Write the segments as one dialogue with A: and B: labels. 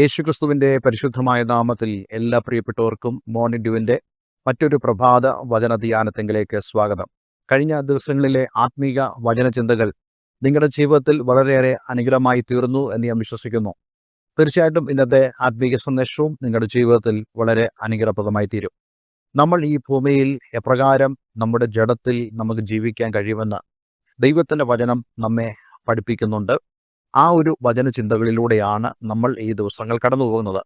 A: യേശുക്രിസ്തുവിന്റെ പരിശുദ്ധമായ നാമത്തിൽ എല്ലാ പ്രിയപ്പെട്ടവർക്കും മോർണിംഗ് മറ്റൊരു പ്രഭാത വചന ധ്യാനത്തെങ്കിലേക്ക് സ്വാഗതം. കഴിഞ്ഞ ദിവസങ്ങളിലെ ആത്മീക വചനചിന്തകൾ നിങ്ങളുടെ ജീവിതത്തിൽ വളരെയേറെ അനുഗ്രഹമായി തീർന്നു എന്ന് ഞാൻ വിശ്വസിക്കുന്നു. തീർച്ചയായിട്ടും ഇന്നത്തെ ആത്മീക സന്ദേശവും നിങ്ങളുടെ ജീവിതത്തിൽ വളരെ അനുഗ്രഹപ്രദമായി തീരും. നമ്മൾ ഈ ഭൂമിയിൽ എപ്രകാരം നമ്മുടെ ജഡത്തിൽ നമുക്ക് ജീവിക്കാൻ കഴിയുമെന്ന് ദൈവത്തിന്റെ വചനം നമ്മെ പഠിപ്പിക്കുന്നുണ്ട്. ആ ഒരു വചനചിന്തകളിലൂടെയാണ് നമ്മൾ ഈ ദിവസങ്ങൾ കടന്നു പോകുന്നത്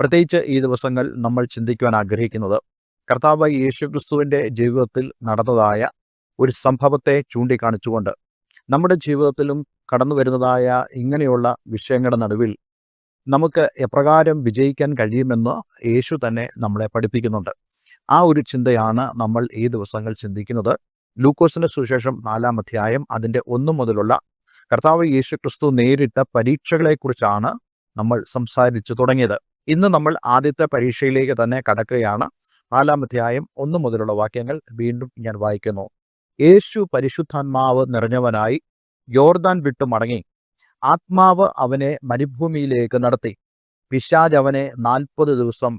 A: പ്രത്യേകിച്ച് ഈ ദിവസങ്ങൾ നമ്മൾ ചിന്തിക്കുവാൻ ആഗ്രഹിക്കുന്നത് കർത്താവ് യേശുക്രിസ്തുവിന്റെ ജീവിതത്തിൽ നടന്നതായ ഒരു സംഭവത്തെ ചൂണ്ടിക്കാണിച്ചുകൊണ്ട് നമ്മുടെ ജീവിതത്തിലും കടന്നു വരുന്നതായ ഇങ്ങനെയുള്ള വിഷയങ്ങളുടെ നടുവിൽ നമുക്ക് എപ്രകാരം വിജയിക്കാൻ കഴിയുമെന്ന് യേശു തന്നെ നമ്മളെ പഠിപ്പിക്കുന്നുണ്ട്. ആ ഒരു ചിന്തയാണ് നമ്മൾ ഈ ദിവസങ്ങൾ ചിന്തിക്കുന്നത്. ലൂക്കോസിന്റെ സുശേഷം നാലാം അധ്യായം അതിന്റെ ഒന്നു മുതലുള്ള കർത്താവ് യേശു ക്രിസ്തു നേരിട്ട പരീക്ഷകളെക്കുറിച്ചാണ് നമ്മൾ സംസാരിച്ചു തുടങ്ങിയത്. ഇന്ന് നമ്മൾ ആദ്യത്തെ പരീക്ഷയിലേക്ക് തന്നെ കടക്കുകയാണ്. നാലാം അധ്യായം ഒന്നു മുതലുള്ള വാക്യങ്ങൾ വീണ്ടും ഞാൻ വായിക്കുന്നു. യേശു പരിശുദ്ധാത്മാവ് നിറഞ്ഞവനായി യോർദാൻ വിട്ടു മടങ്ങി. ആത്മാവ് അവനെ മരുഭൂമിയിലേക്ക് നടത്തി. പിശാജ് അവനെ നാൽപ്പത് ദിവസം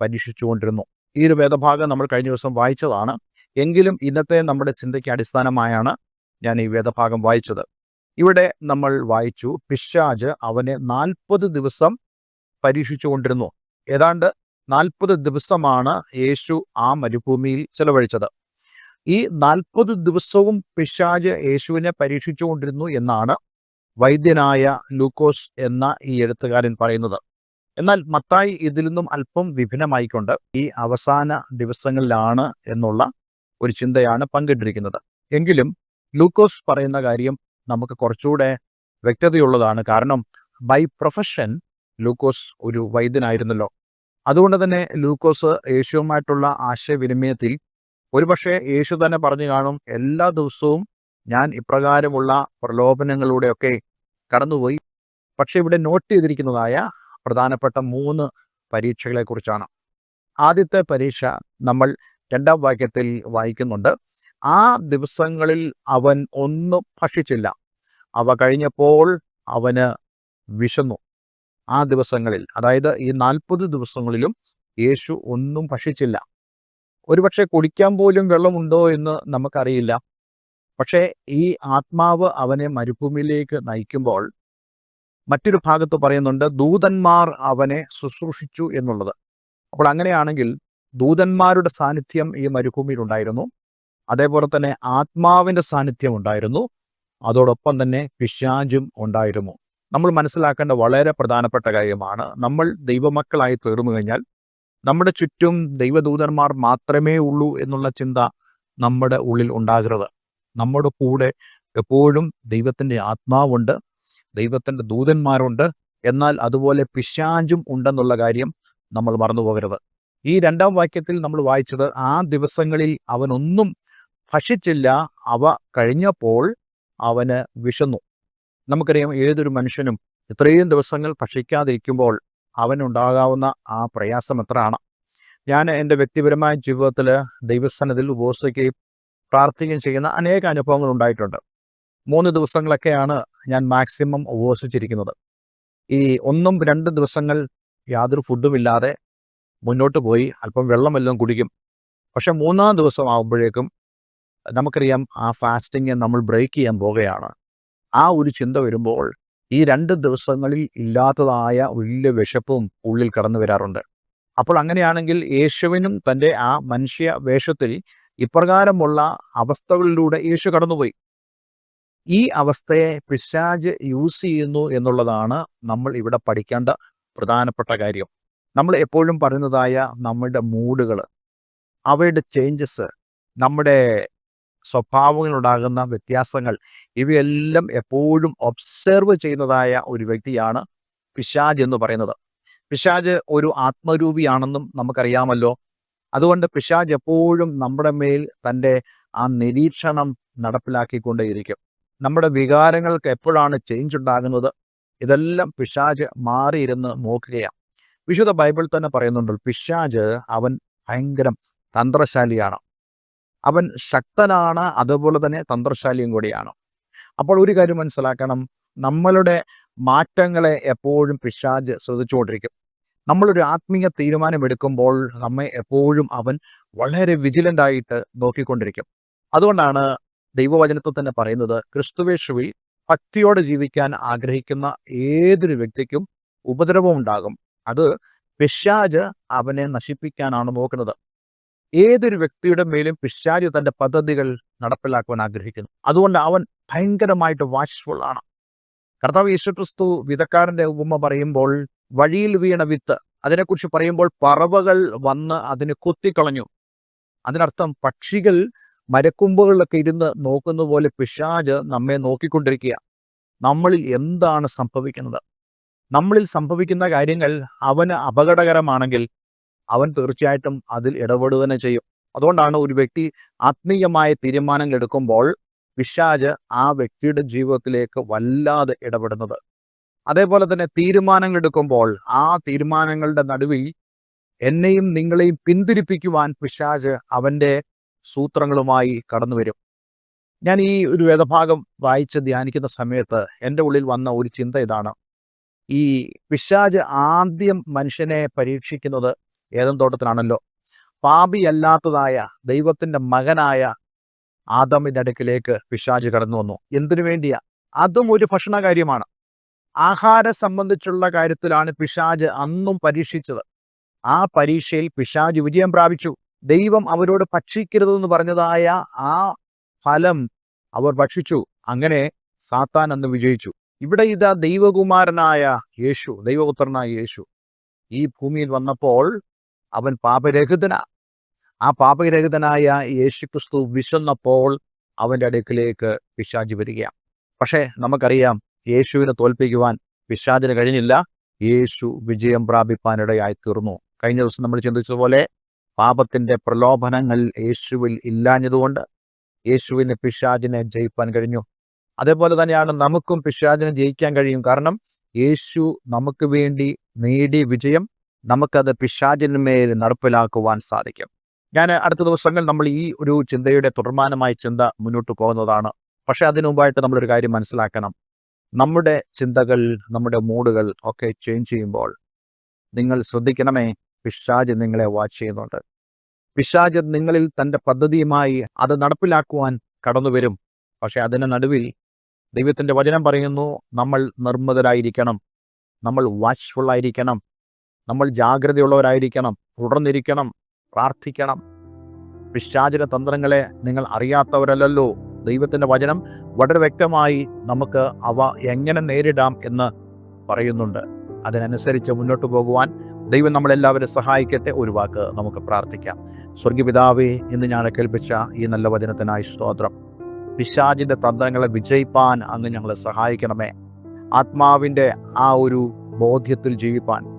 A: പരീക്ഷിച്ചുകൊണ്ടിരുന്നു. ഈ ഒരു വേദഭാഗം നമ്മൾ കഴിഞ്ഞ ദിവസം വായിച്ചതാണ്. എങ്കിലും ഇന്നത്തെ നമ്മുടെ ചിന്തയ്ക്ക് അടിസ്ഥാനമായാണ് ഞാൻ ഈ വേദഭാഗം വായിച്ചത്. ഇവിടെ നമ്മൾ വായിച്ചു പിശാജ് അവനെ നാൽപ്പത് ദിവസം പരീക്ഷിച്ചുകൊണ്ടിരുന്നു. ഏതാണ്ട് നാൽപ്പത് ദിവസമാണ് യേശു ആ മരുഭൂമിയിൽ ചെലവഴിച്ചത്. ഈ നാൽപ്പത് ദിവസവും പിശാജ് യേശുവിനെ പരീക്ഷിച്ചുകൊണ്ടിരുന്നു എന്നാണ് വൈദ്യനായ ലൂക്കോസ് എന്ന ഈ എഴുത്തുകാരൻ പറയുന്നത്. എന്നാൽ മത്തായി ഇതിൽ നിന്നും അല്പം വിഭിന്നമായിക്കൊണ്ട് ഈ അവസാന ദിവസങ്ങളിലാണ് എന്നുള്ള ഒരു ചിന്തയാണ് പങ്കിട്ടിരിക്കുന്നത്. എങ്കിലും ലൂക്കോസ് പറയുന്ന കാര്യം നമുക്ക് കുറച്ചുകൂടെ വ്യക്തതയുള്ളതാണ്. കാരണം ബൈ പ്രൊഫഷൻ ലൂക്കോസ് ഒരു വൈദ്യനായിരുന്നല്ലോ. അതുകൊണ്ട് തന്നെ ലൂക്കോസ് യേശുവുമായിട്ടുള്ള ആശയവിനിമയത്തിൽ ഒരുപക്ഷെ യേശു തന്നെ പറഞ്ഞു കാണും എല്ലാ ദിവസവും ഞാൻ ഇപ്രകാരമുള്ള പ്രലോഭനങ്ങളിലൂടെയൊക്കെ കടന്നുപോയി. പക്ഷെ ഇവിടെ നോട്ട് ചെയ്തിരിക്കുന്നതായ പ്രധാനപ്പെട്ട മൂന്ന് പരീക്ഷകളെക്കുറിച്ചാണ്. ആദ്യത്തെ പരീക്ഷ നമ്മൾ രണ്ടാം വാക്യത്തിൽ വായിക്കുന്നുണ്ട്. ആ ദിവസങ്ങളിൽ അവൻ ഒന്നും ഭക്ഷിച്ചില്ല. അവ കഴിഞ്ഞപ്പോൾ അവന് വിശന്നു. ആ ദിവസങ്ങളിൽ അതായത് ഈ നാൽപ്പത് ദിവസങ്ങളിലും യേശു ഒന്നും ഭക്ഷിച്ചില്ല. ഒരുപക്ഷെ കുടിക്കാൻ പോലും വെള്ളമുണ്ടോ എന്ന് നമുക്കറിയില്ല. പക്ഷേ ഈ ആത്മാവ് അവനെ മരുഭൂമിയിലേക്ക് നയിക്കുമ്പോൾ മറ്റൊരു ഭാഗത്ത് പറയുന്നുണ്ട് ദൂതന്മാർ അവനെ ശുശ്രൂഷിച്ചു എന്നുള്ളത്. അപ്പോൾ അങ്ങനെയാണെങ്കിൽ ദൂതന്മാരുടെ സാന്നിധ്യം ഈ മരുഭൂമിയിൽ ഉണ്ടായിരുന്നു. അതേപോലെ തന്നെ ആത്മാവിന്റെ സാന്നിധ്യം ഉണ്ടായിരുന്നു. അതോടൊപ്പം തന്നെ പിശാചും ഉണ്ടായിരുന്നു. നമ്മൾ മനസ്സിലാക്കേണ്ട വളരെ പ്രധാനപ്പെട്ട കാര്യമാണ്. നമ്മൾ ദൈവമക്കളായി തീർന്നു കഴിഞ്ഞാൽ നമ്മുടെ ചുറ്റും ദൈവദൂതന്മാർ മാത്രമേ ഉള്ളൂ എന്നുള്ള ചിന്ത നമ്മുടെ ഉള്ളിൽ ഉണ്ടാകരുത്. നമ്മുടെ കൂടെ എപ്പോഴും ദൈവത്തിന്റെ ആത്മാവുണ്ട് ദൈവത്തിന്റെ ദൂതന്മാരുണ്ട്. എന്നാൽ അതുപോലെ പിശാചും ഉണ്ടെന്നുള്ള കാര്യം നമ്മൾ മറന്നു പോകരുത് ഈ രണ്ടാം വാക്യത്തിൽ നമ്മൾ വായിച്ചത് ആ ദിവസങ്ങളിൽ അവനൊന്നും ഭക്ഷിച്ചില്ല. അവ കഴിഞ്ഞപ്പോൾ അവന് വിശന്നു. നമുക്കറിയാം ഏതൊരു മനുഷ്യനും ഇത്രയും ദിവസങ്ങൾ ഭക്ഷിക്കാതിരിക്കുമ്പോൾ അവനുണ്ടാകാവുന്ന ആ പ്രയാസം എത്രയാണ്. ഞാൻ എന്റെ വ്യക്തിപരമായ ജീവിതത്തിൽ ദൈവസ്ഥാനത്തിൽ ഉപവസിക്കുകയും പ്രാർത്ഥിക്കുകയും ചെയ്യുന്ന അനേക അനുഭവങ്ങൾ ഉണ്ടായിട്ടുണ്ട്. മൂന്ന് ദിവസങ്ങളൊക്കെയാണ് ഞാൻ മാക്സിമം ഉപവസിച്ചിരിക്കുന്നത്. ഈ ഒന്നും രണ്ട് ദിവസങ്ങൾ യാതൊരു ഫുഡും ഇല്ലാതെ മുന്നോട്ട് പോയി. അല്പം വെള്ളമെല്ലാം കുടിക്കും. പക്ഷെ മൂന്നാം ദിവസം ആകുമ്പോഴേക്കും നമുക്കറിയാം ആ ഫാസ്റ്റിങ് നമ്മൾ ബ്രേക്ക് ചെയ്യാൻ പോകുകയാണ് ആ ഒരു ചിന്ത വരുമ്പോൾ ഈ രണ്ട് ദിവസങ്ങളിൽ ഇല്ലാത്തതായ വലിയ വിശപ്പും ഉള്ളിൽ കടന്നു വരാറുണ്ട്. അപ്പോൾ അങ്ങനെയാണെങ്കിൽ യേശുവിനും തന്റെ ആ മനുഷ്യ വേഷത്തിൽ ഇപ്രകാരമുള്ള അവസ്ഥകളിലൂടെ യേശു കടന്നുപോയി. ഈ അവസ്ഥയെ പിശാജ് യൂസ് ചെയ്യുന്നു എന്നുള്ളതാണ് നമ്മൾ ഇവിടെ പഠിക്കേണ്ട പ്രധാനപ്പെട്ട കാര്യം. നമ്മൾ എപ്പോഴും പറയുന്നതായ നമ്മുടെ മൂഡുകൾ അവയുടെ ചേഞ്ചസ് നമ്മുടെ സ്വഭാവങ്ങളുണ്ടാകുന്ന വ്യത്യാസങ്ങൾ. ഇവയെല്ലാം എപ്പോഴും ഒബ്സർവ് ചെയ്യുന്നതായ ഒരു വ്യക്തിയാണ് പിശാജ് എന്ന് പറയുന്നത്. പിശാജ് ഒരു ആത്മരൂപിയാണെന്നും നമുക്കറിയാമല്ലോ. അതുകൊണ്ട് പിശാജ് എപ്പോഴും നമ്മുടെ മേൽ തന്റെ ആ നിരീക്ഷണം നടപ്പിലാക്കിക്കൊണ്ടേയിരിക്കും. നമ്മുടെ വികാരങ്ങൾക്ക് എപ്പോഴാണ് ചേഞ്ച് ഉണ്ടാകുന്നത്? ഇതെല്ലാം പിശാജ് മാറിയിരുന്ന് നോക്കുകയാണ്. വിശുദ്ധ ബൈബിൾ തന്നെ പറയുന്നുണ്ട് പിശാജ് അവൻ ഭയങ്കരം തന്ത്രശാലിയാണ്. അവൻ ശക്തനാണ് അതുപോലെ തന്നെ തന്ത്രശാലിയും കൂടിയാണ്. അപ്പോൾ ഒരു കാര്യം മനസ്സിലാക്കണം. നമ്മളുടെ മാറ്റങ്ങളെ എപ്പോഴും പിശാജ് ശ്രദ്ധിച്ചുകൊണ്ടിരിക്കും. നമ്മളൊരു ആത്മീയ തീരുമാനമെടുക്കുമ്പോൾ നമ്മെ എപ്പോഴും അവൻ വളരെ വിജിലന്റ് ആയിട്ട് നോക്കിക്കൊണ്ടിരിക്കും. അതുകൊണ്ടാണ് ദൈവവചനത്തിൽ തന്നെ പറയുന്നത് ക്രിസ്തുവേശുവിൽ ഭക്തിയോടെ ജീവിക്കാൻ ആഗ്രഹിക്കുന്ന ഏതൊരു വ്യക്തിക്കും ഉപദ്രവം ഉണ്ടാകും അത് പിശാജ് അവനെ നശിപ്പിക്കാനാണ് നോക്കുന്നത്. ഏതൊരു വ്യക്തിയുടെ മേലും പിശാരി തന്റെ പദ്ധതികൾ നടപ്പിലാക്കുവാൻ ആഗ്രഹിക്കുന്നു. അതുകൊണ്ട് അവൻ ഭയങ്കരമായിട്ട് വാച്ച്ഫുൾ ആണ്. കർത്താവ് യേശുക്രിസ്തു വിധക്കാരന്റെ ഉപമ പറയുമ്പോൾ വഴിയിൽ വീണ വിത്ത്. അതിനെക്കുറിച്ച് പറയുമ്പോൾ പറവകൾ വന്ന് അതിനെ കുത്തിക്കളഞ്ഞു. അതിനർത്ഥം പക്ഷികൾ മരക്കൊമ്പുകളിലൊക്കെ ഇരുന്ന് നോക്കുന്ന പോലെ പിശാജ് നമ്മെ നോക്കിക്കൊണ്ടിരിക്കുക. നമ്മളിൽ എന്താണ് സംഭവിക്കുന്നത്? നമ്മളിൽ സംഭവിക്കുന്ന കാര്യങ്ങൾ അവന് അപകടകരമാണെങ്കിൽ അവൻ തീർച്ചയായിട്ടും അതിൽ ഇടപെടുക തന്നെ ചെയ്യും. അതുകൊണ്ടാണ് ഒരു വ്യക്തി ആത്മീയമായ തീരുമാനങ്ങൾ എടുക്കുമ്പോൾ പിശാജ് ആ വ്യക്തിയുടെ ജീവിതത്തിലേക്ക് വല്ലാതെ ഇടപെടുന്നത്. അതേപോലെ തന്നെ തീരുമാനങ്ങൾ എടുക്കുമ്പോൾ ആ തീരുമാനങ്ങളുടെ നടുവിൽ എന്നെയും നിങ്ങളെയും പിന്തിരിപ്പിക്കുവാൻ പിശാജ് അവന്റെ സൂത്രങ്ങളുമായി കടന്നു വരും ഞാൻ ഈ ഒരു വേദഭാഗം വായിച്ച് ധ്യാനിക്കുന്ന സമയത്ത് എന്റെ ഉള്ളിൽ വന്ന ഒരു ചിന്ത ഇതാണ്. ഈ പിശാജ് ആദ്യം മനുഷ്യനെ പരീക്ഷിക്കുന്നത് ഏതൻ തോട്ടത്തിലാണല്ലോ. പാപിയല്ലാത്തതായ ദൈവത്തിന്റെ മകനായ ആദമിന്റെ അടുക്കിലേക്ക് പിശാജ് കടന്നു വന്നു. എന്തിനു വേണ്ടിയാ? അതും ഒരു ഭക്ഷണ കാര്യമാണ് ആഹാര സംബന്ധിച്ചുള്ള കാര്യത്തിലാണ് പിശാജ് അന്നും പരീക്ഷിച്ചത്. ആ പരീക്ഷയിൽ പിശാജ് വിജയം പ്രാപിച്ചു. ദൈവം അവരോട് ഭക്ഷിക്കരുതെന്ന് പറഞ്ഞതായ ആ ഫലം അവർ ഭക്ഷിച്ചു. അങ്ങനെ സാത്താൻ അന്ന് വിജയിച്ചു. ഇവിടെ ഇതാ ദൈവകുമാരനായ യേശു ദൈവപുത്രനായ യേശു ഈ ഭൂമിയിൽ വന്നപ്പോൾ അവൻ പാപരഹിതനാ. ആ പാപരഹിതനായ യേശു ക്രിസ്തു വിശന്നപ്പോൾ അവന്റെ അടുക്കിലേക്ക് പിശാജ് വരികയാണ് പക്ഷേ നമുക്കറിയാം യേശുവിനെ തോൽപ്പിക്കുവാൻ പിശാചിന് കഴിഞ്ഞില്ല. യേശു വിജയം പ്രാപിപ്പാനിടയായി തീർന്നു. കഴിഞ്ഞ ദിവസം നമ്മൾ ചിന്തിച്ചതുപോലെ പാപത്തിന്റെ പ്രലോഭനങ്ങൾ യേശുവിൽ ഇല്ലാഞ്ഞതുകൊണ്ട് യേശുവിന് പിശാചിനെ ജയിപ്പാൻ കഴിഞ്ഞു. അതേപോലെ തന്നെയാണ് നമുക്കും പിശാചിനെ ജയിക്കാൻ കഴിയും. കാരണം യേശു നമുക്ക് വേണ്ടി നേടിയ വിജയം നമുക്കത് പിശാചിന്മേൽ നടപ്പിലാക്കുവാൻ സാധിക്കും. ഞാൻ അടുത്ത ദിവസങ്ങൾ നമ്മൾ ഈ ഒരു ചിന്തയുടെ തുടർമാനമായ ചിന്ത മുന്നോട്ട് പോകുന്നതാണ്. പക്ഷെ അതിനു മുമ്പായിട്ട് നമ്മളൊരു കാര്യം മനസ്സിലാക്കണം. നമ്മുടെ ചിന്തകൾ നമ്മുടെ മൂഡുകൾ ഒക്കെ ചേഞ്ച് ചെയ്യുമ്പോൾ നിങ്ങൾ ശ്രദ്ധിക്കണമേ പിശാജ് നിങ്ങളെ വാച്ച് ചെയ്യുന്നുണ്ട്. പിശാജ് നിങ്ങളിൽ തന്റെ പദ്ധതിയുമായി അത് നടപ്പിലാക്കുവാൻ കടന്നു വരും പക്ഷെ അതിന് നടുവിൽ ദൈവത്തിന്റെ വചനം പറയുന്നു നമ്മൾ നിർമ്മതരായിരിക്കണം. നമ്മൾ വാച്ച്ഫുള്ളായിരിക്കണം നമ്മൾ ജാഗ്രതയുള്ളവരായിരിക്കണം തുടർന്നിരിക്കണം പ്രാർത്ഥിക്കണം. പിശാചിന തന്ത്രങ്ങളെ നിങ്ങൾ അറിയാത്തവരല്ലല്ലോ. ദൈവത്തിന്റെ വചനം വളരെ വ്യക്തമായി നമുക്ക് അവ എങ്ങനെ നേരിടാം എന്ന് പറയുന്നുണ്ട്. അതിനനുസരിച്ച് മുന്നോട്ട് പോകുവാൻ ദൈവം നമ്മളെല്ലാവരും സഹായിക്കട്ടെ. ഒരു വാക്ക് നമുക്ക് പ്രാർത്ഥിക്കാം. സ്വർഗപിതാവേ ഇന്ന് ഞാൻ കേൾപ്പിച്ച ഈ നല്ല വചനത്തിനായി സ്തോത്രം. പിശാജിന്റെ തന്ത്രങ്ങളെ വിജയിപ്പാൻ അങ്ങ് ഞങ്ങളെ സഹായിക്കണമേ. ആത്മാവിന്റെ ആ ഒരു ബോധ്യത്തിൽ ജീവിപ്പാൻ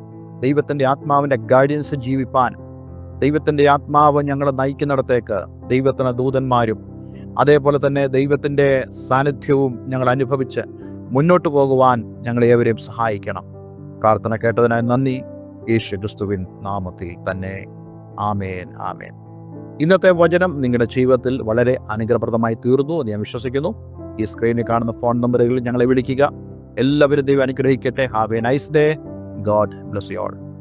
A: ദൈവത്തിന്റെ ആത്മാവിന്റെ ഗൈഡൻസ് ജീവിപ്പാൻ. ദൈവത്തിന്റെ ആത്മാവ് ഞങ്ങളെ നയിക്കുന്നിടത്തേക്ക് ദൈവത്തിന് ദൂതന്മാരും അതേപോലെ തന്നെ ദൈവത്തിന്റെ സാന്നിധ്യവും ഞങ്ങൾ അനുഭവിച്ച് മുന്നോട്ട് പോകുവാൻ ഞങ്ങൾ ഏവരെയും സഹായിക്കണം. പ്രാർത്ഥന കേട്ടതിനായി നന്ദി. യേശു ക്രിസ്തുവിൻ നാമത്തിൽ തന്നെ. ആമേൻ ആമേൻ. ഇന്നത്തെ വചനം നിങ്ങളുടെ ജീവിതത്തിൽ വളരെ അനുഗ്രഹപ്രദമായി തീർന്നു എന്ന് ഞാൻ വിശ്വസിക്കുന്നു. ഈ സ്ക്രീനിൽ കാണുന്ന ഫോൺ നമ്പറുകളിൽ ഞങ്ങളെ വിളിക്കുക. എല്ലാവരും ദൈവം അനുഗ്രഹിക്കട്ടെ. Have a nice day God bless you all.